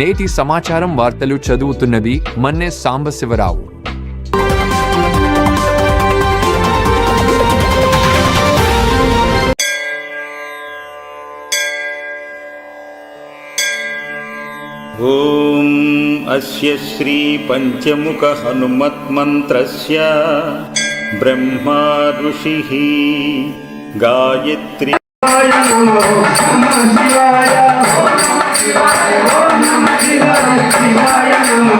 నేటి సమాచారం వార్తలు చదువుతున్నది మన్నె సాంబశివరావు. ఓం అస్య శ్రీ పంచముఖ హనుమత్మంత్రస్య బ్రహ్మా ఋషి గాయత్రి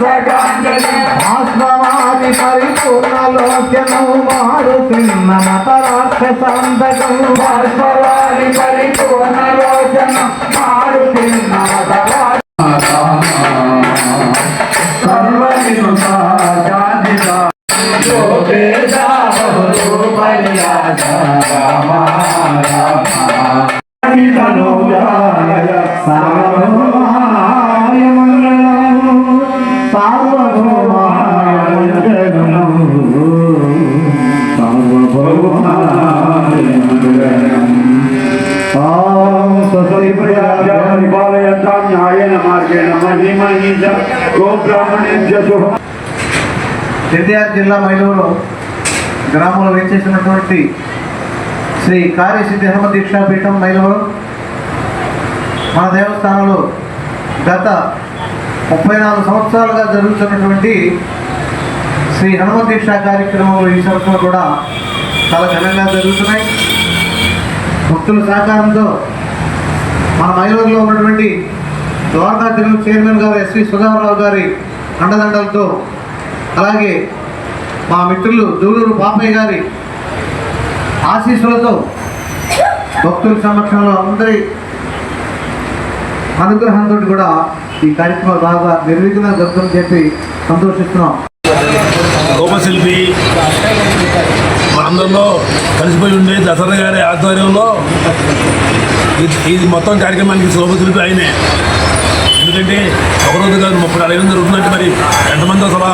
కృతమస్తకాంగయం ఆస్వాది పరిపూర్ణలోచనం మారుతిన్న మత రాక్షసాంతకం ఆస్వాది పరిపూర్ణలోచనం మారుతిన్న మత న్యాయేన మార్గేణ ఎన్టీఆర్ జిల్లా మైలూరు గ్రామంలో వేచేసినటువంటి శ్రీ కార్యసిద్ధి హనుమ దీక్షాపీఠం మైలూరు. మన దేవస్థానంలో గత ముప్పై నాలుగు సంవత్సరాలుగా జరుగుతున్నటువంటి శ్రీ హనుమ దీక్షా కార్యక్రమంలో ఈ సంవత్సరం కూడా చాలా ఘనంగా జరుగుతున్నాయి. భక్తుల సహకారంతో మన మైలూరులో ఉన్నటువంటి ద్వారకా తిరుమల చైర్మన్ గారు ఎస్వి సుధారావు గారి అండదండలతో అలాగే మా మిత్రులు దూలూరు పాపయ్య గారి ఆశీస్సులతో భక్తుల సమక్షంలో అందరి అనుగ్రహంతో కూడా ఈ కార్యక్రమం బాగా నిర్విఘ్నంగా జరుగుతుందని చెప్పి సంతోషిస్తున్నాం. గోపశిల్పి మనందరిలో కలిసిపోయి ఉండే దసరా గారి ఆధ్వర్యంలో ఇది- ఇది మొత్తం కార్యక్రమానికి శోభశిల్పి ఆయనే. ఎందుకంటే ఒకరోజు కాదు ముప్పై నాలుగు జరుగుతుందంటే మరి. ఎంతమంది అసలు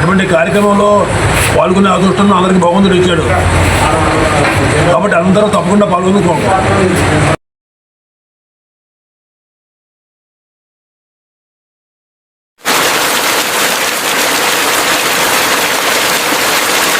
అటువంటి కార్యక్రమంలో పాల్గొనే అదృష్టం అందరికీ భగవంతుడు ఇచ్చాడు. కాబట్టి అందరూ తప్పకుండా పాల్గొనుకోండి.